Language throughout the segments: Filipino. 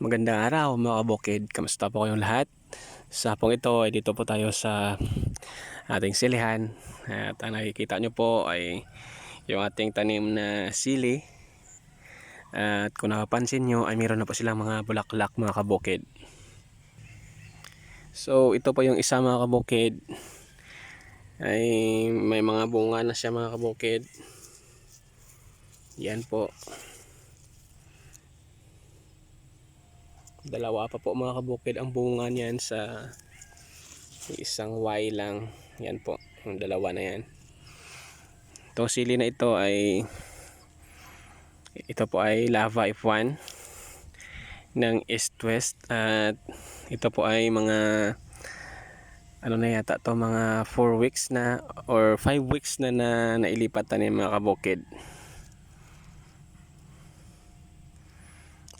Magandang araw mga kabukid. Kamusta po kayong lahat? Sa hapong ito ay dito po tayo sa ating silihan. At ang nakikita nyo po ay yung ating tanim na sili. At kung napapansin nyo ay meron na po silang mga bulaklak mga kabukid. So ito po yung isa mga kabukid. Ay may mga bunga na siya mga kabukid. Yan po. Dalawa pa po mga kabukid ang bunga niyan sa isang Y lang. Yan po yung dalawa na yan. Itong sili na ito ay ito po ay lava F1 ng east west. At ito po ay mga ano na yata to mga 4 weeks na or 5 weeks na na nailipat na ni mga kabukid.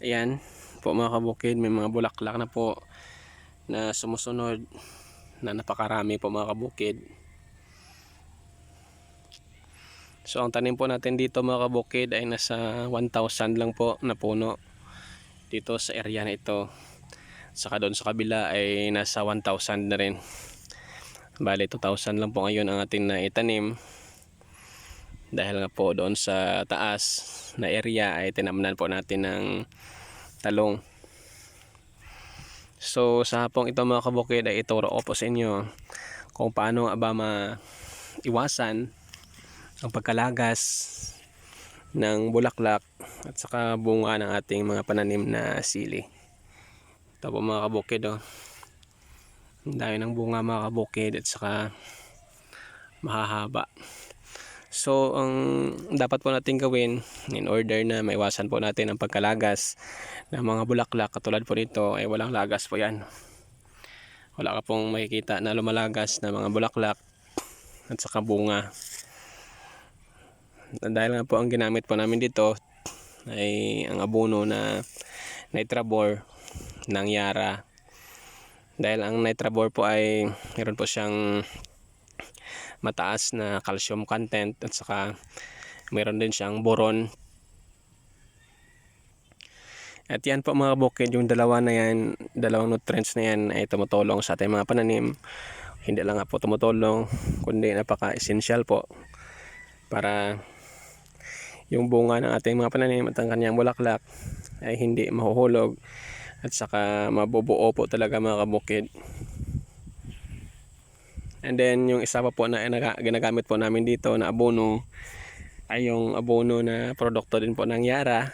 Ayan po mga kabukid may mga bulaklak na po na sumusunod na napakarami po mga kabukid. So ang tanim po natin dito mga kabukid ay nasa 1,000 lang po na puno. Dito sa area na ito saka doon sa kabila ay nasa 1,000 na rin. Bali 2,000 lang po ngayon ang ating naitanim dahil nga po doon sa taas na area ay tinamnan po natin ng talong. So sa hapong ito mga kabukid ay ituro ko po sa inyo kung paano ba maiwasan ang pagkalagas ng bulaklak at saka bunga ng ating mga pananim na sili. Ito po mga kabukid oh. Ang dami ng bunga mga kabukid at saka mahahaba. So, ang dapat po natin gawin in order na maiwasan po natin ang pagkalagas ng mga bulaklak katulad po nito ay walang lagas po yan. Wala ka pong makikita na lumalagas na mga bulaklak at saka bunga. Dahil nga po ang ginamit po namin dito ay ang abono na nitrabor ng Yara. Dahil ang nitrabor po ay meron po siyang mataas na calcium content at saka meron din siyang boron. At yan po mga bukid yung dalawa na yan dalawang nutrients na yan ay tumutulong sa ating mga pananim. Hindi lang nga po tumutulong kundi napaka essential po para yung bunga ng ating mga pananim at ang kanyang bulaklak ay hindi mahuhulog at saka mabubuo po talaga mga kabukid And then yung isa pa po na ginagamit po namin dito na abono ay yung abono na produkto din po ng Yara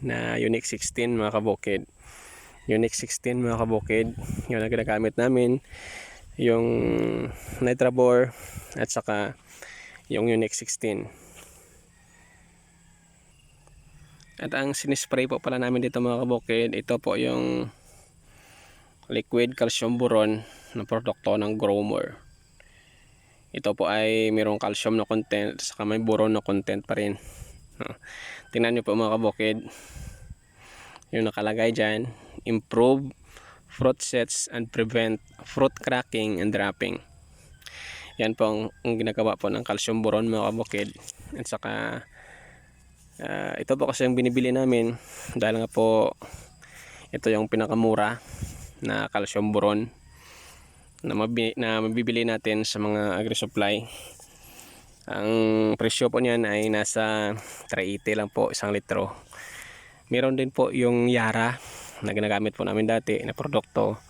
na Unique 16 mga kabukid. Unique 16 mga kabukid, yun ang ginagamit namin. Yung Nitrabor at saka yung Unique 16. At ang sinispray po pala namin dito mga kabukid, ito po yung liquid calcium boron na produkto ng Growmore ito po ay mayroong calcium na content saka may boron na content pa rin. Tingnan nyo po mga kabukid. Yung nakalagay dyan improve fruit sets and prevent fruit cracking and dropping. Yan po ang, ang ginagawa po ng calcium boron mga kabukid. At saka uh, ito po kasi yung binibili namin dahil nga po ito yung pinakamura na calcium boron na, mabi, na mabibili natin sa mga agri-supply. Ang presyo po niyan ay nasa 380 lang po isang litro. Meron din po yung Yara na ginagamit po namin dati na produkto.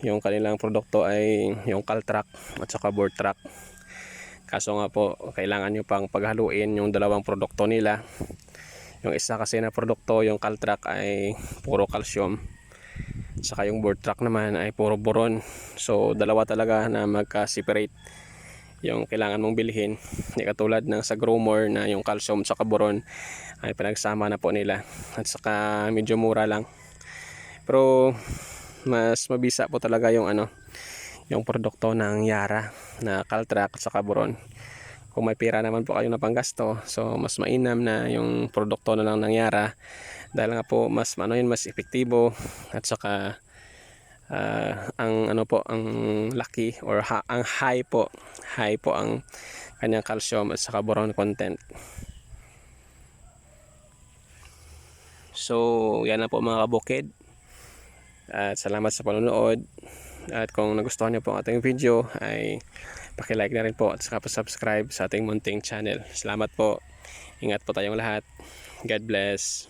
Yung kanilang produkto ay yung Caltrac at saka Bortrac. Kaso nga po kailangan nyo pang paghaluin yung dalawang produkto nila. Yung isa kasi na produkto yung Caltrac ay puro calcium saka yung board track naman ay puro boron. So dalawa talaga na magka-separate yung kailangan mong bilhin. Hindi katulad ng sa Growmore na yung calcium saka boron ay pinagsama na po nila. At saka medyo mura lang. Pero mas mabisa po talaga yung ano yung produkto ng Yara na Caltrac at saka boron kung may pera naman po kayo na panggasto so mas mainam na yung produkto na lang ng Yara dahil nga po mas ano yun mas epektibo at saka uh, ang ano po ang laki or ha, ang high po high po ang kanyang calcium at saka boron content. So yan na po mga kabukid. At salamat sa panonood. At kung nagustuhan niyo po ang ating video ay paki-like na rin po at saka pa-subscribe sa ating munting channel. Salamat po. Ingat po tayong lahat. God bless.